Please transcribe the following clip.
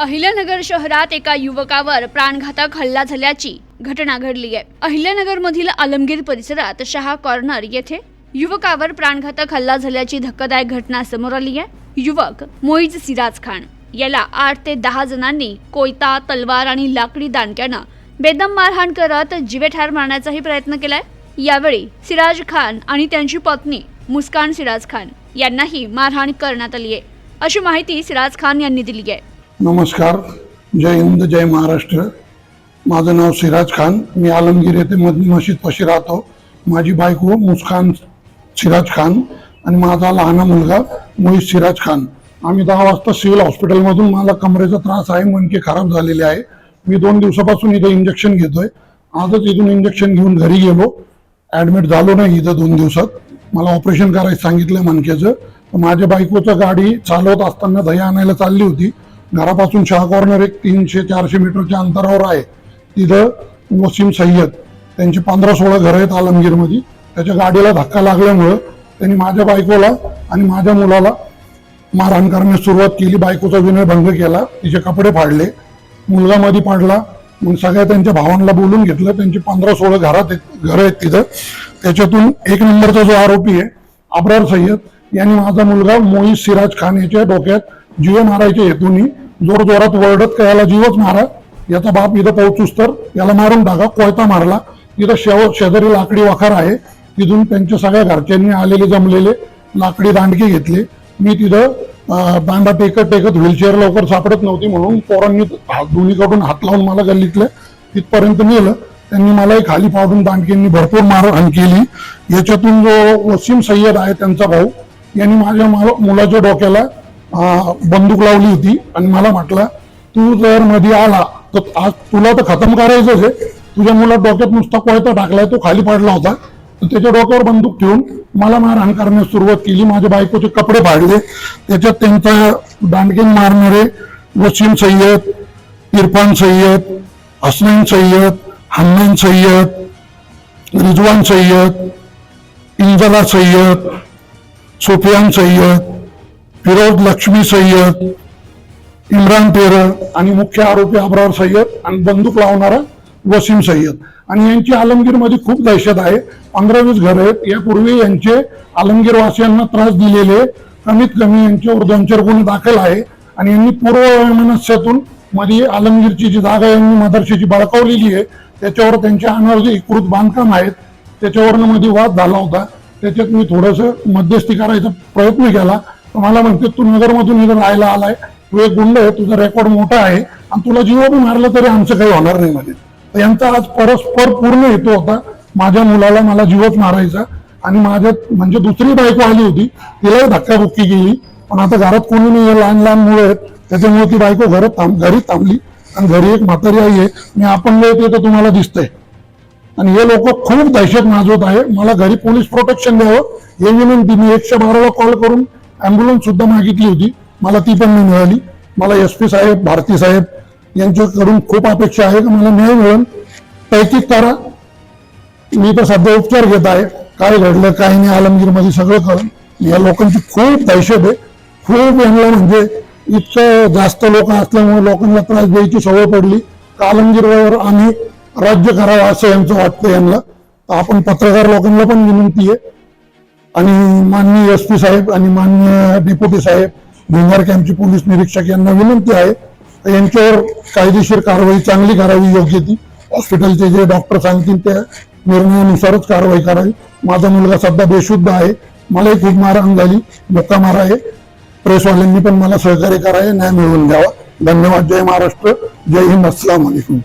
अहिल्यानगर शहरात एका युवकावर प्राणघातक हल्ला झाल्याची घटना घडली आहे. अहिल्यानगरमधील आलमगीर परिसरात शहा कॉर्नर येथे युवकावर प्राणघातक हल्ला झाल्याची धक्कादायक घटना समोर आली आहे. युवक मोईज सिराज खान याला आठ ते दहा जणांनी कोयता तलवार आणि लाकडी दांडक्यानं बेदम मारहाण करत जिवे ठार मारण्याचाही प्रयत्न केलाय. यावेळी सिराज खान आणि त्यांची पत्नी मुस्कान सिराज खान यांनाही मारहाण करण्यात आली आहे. अशी माहिती सिराज खान यांनी दिली आहे. नमस्कार. जय हिंद जय महाराष्ट्र. माझं नाव सिराज खान. मी आलमगीर येथे मदनी मशीद पशी राहतो. माझी बायको मुस्कान सिराज खान आणि माझा लहान मुलगा मोहित सिराज खान. आम्ही दहा वाजता सिव्हिल हॉस्पिटलमधून मला कमरेचा त्रास आहे मनके खराब झालेले आहे. मी दोन दिवसापासून इथं इंजेक्शन घेतोय. आजच इथून इंजेक्शन घेऊन घरी गेलो. ऍडमिट झालो नाही इथं दोन दिवसात. मला ऑपरेशन करायचं सांगितलं मणक्याचं. तर माझ्या बायकोचं गाडी चालवत असताना दही आणायला चालली होती. घरापासून शाह कॉर्नर एक तीनशे चारशे मीटरच्या अंतरावर आहे. तिथं वसीम सय्यद त्यांची पंधरा सोळा घरं आहेत आलमगीरमध्ये. त्याच्या गाडीला धक्का लागल्यामुळं त्यांनी माझ्या बायकोला आणि माझ्या मुलाला मारहाण करण्यास सुरुवात केली. बायकोचा विनय भंग केला. तिचे कपडे फाडले. मुलगा मध्ये पाडला. मग सगळ्या त्यांच्या भावांना बोलून घेतलं. त्यांची पंधरा सोळा घरात घरं आहेत तिथं. त्याच्यातून एक नंबरचा जो आरोपी आहे अब्रार सय्यद यांनी माझा मुलगा मोहित सिराज खान याच्या डोक्यात जीव मारायच्या हेतूनी जोर जोरात वरडत का याला जीवच मारा. याचा बाप इथं पोहोचूस तर याला मारून टाका कोयता मारला. तिथं शेव शेजारी लाकडी वखार आहे. तिथून त्यांच्या सगळ्या घरच्यांनी आलेले जमलेले लाकडी दांडके घेतले. मी तिथं दांडा टेकत टेकत व्हीलचेअर लवकर सापडत नव्हती म्हणून पोरांनी दोन्हीकडून हात लावून मला गल्लीतलं तिथपर्यंत नेलं. त्यांनी मलाही खाली पाडून दांडकेंनी भरपूर मारहाण केली. याच्यातून जो वसीम सय्यद आहे त्यांचा भाऊ यांनी माझ्या मुलाच्या डोक्याला बंदूक लावली होती आणि मला म्हटलं तू जर मध्ये आला तर आज तुला तर खतम करायचंच आहे. तुझ्या मुला डोक्यात नुसता कोयता टाकलाय तो खाली पडला होता. तर त्याच्या डोक्यावर बंदूक ठेवून मला मारहाण करण्यास सुरुवात केली. माझ्या बायकोचे कपडे फाडले. त्याच्यात त्यांचा दांडकेन मारणारे वसीम सय्यद इरफान सय्यद हसनैन सय्यद हन्नैन सय्यद रिजवान सय्यद इंजला सय्यद सुफियान सय्यद फिरोज लक्ष्मी सय्यद इम्रान टेरर आणि मुख्य आरोपी अब्रार सय्यद आणि बंदूक लावणारा वसीम सय्यद. आणि यांची आलमगीरमध्ये खूप दहशत आहे. पंधरा वीस घर आहेत. यापूर्वी यांचे आलमगीर वासियांना त्रास दिलेले कमीत कमी यांच्यावर दोन चार गुन्हे दाखल आहे. आणि यांनी पूर्व मनस्यातून मध्ये आलमगीरची जी जागा यांनी मदरशीची बळकावलेली आहे. त्याच्यावर त्यांच्या अंगावर जे विकृत बांधकाम आहेत. त्याच्यावरनं मध्ये वाद झाला होता. त्याच्यात मी थोडंसं मध्यस्थी करायचा प्रयत्न केला. मला म्हणते तू नगरमधून इथं राहायला आलाय. तू एक गुंड आहे तुझा रेकॉर्ड मोठा आहे आणि तुला जीव मारलं तरी आमचं काही होणार नाही मध्ये. तर यांचा आज परस्पर पूर्ण हेतू होता. माझ्या मुलाला मला जीवच मारायचा. आणि माझ्या म्हणजे दुसरी बायको आली होती तिलाही धक्काबुक्की केली. पण आता घरात कोणी नाही लहान लहान मुलं आहेत. त्याच्यामुळे ती बायको घरात थांब घरी थांबली. आणि घरी एक म्हातारी आई आहे. मी आपण येते तर तुम्हाला दिसतंय. आणि हे लोक खूप दहशत माजवत आहे मला घरी पोलीस प्रोटेक्शन द्यावं हे विनंती मी एकशे बाराला कॉल करून ॲम्ब्युलन्स सुद्धा मागितली होती. मला ती पण नाही मिळाली. मला एस पी साहेब भारती साहेब यांच्याकडून खूप अपेक्षा आहे की मला न्याय मिळेल. पैकी करा. मी तर सध्या उपचार घेत आहे. काय घडलं काय नाही आलमगीरमध्ये सगळं कळून या लोकांची खूप दहशत आहे. खूप यांना म्हणजे इतकं जास्त लोक असल्यामुळे लोकांना त्रास द्यायची सवय पडली. का आलमगीरवर आम्ही राज्य करावं असं यांचं वाटतं यांना. आपण पत्रकार लोकांना पण विनंती आहे. आणि माननीय एस पी साहेब आणि माननीय डेप्युटी साहेब भिंगार कॅम्पचे पोलीस निरीक्षक यांना विनंती आहे यांच्यावर कायदेशीर कारवाई चांगली करावी योग्य ती. हॉस्पिटलचे जे डॉक्टर सांगतील त्या निर्णयानुसारच कारवाई करावी. माझा मुलगा सध्या बेशुद्ध आहे. मलाही खूप मारहाण झाली मोका मारा आहे. प्रेसवाल्यांनी पण मला सहकार्य करावे न्याय मिळवून द्यावा. धन्यवाद. जय महाराष्ट्र. जय हिंद. अस्सलाम वालेकुम.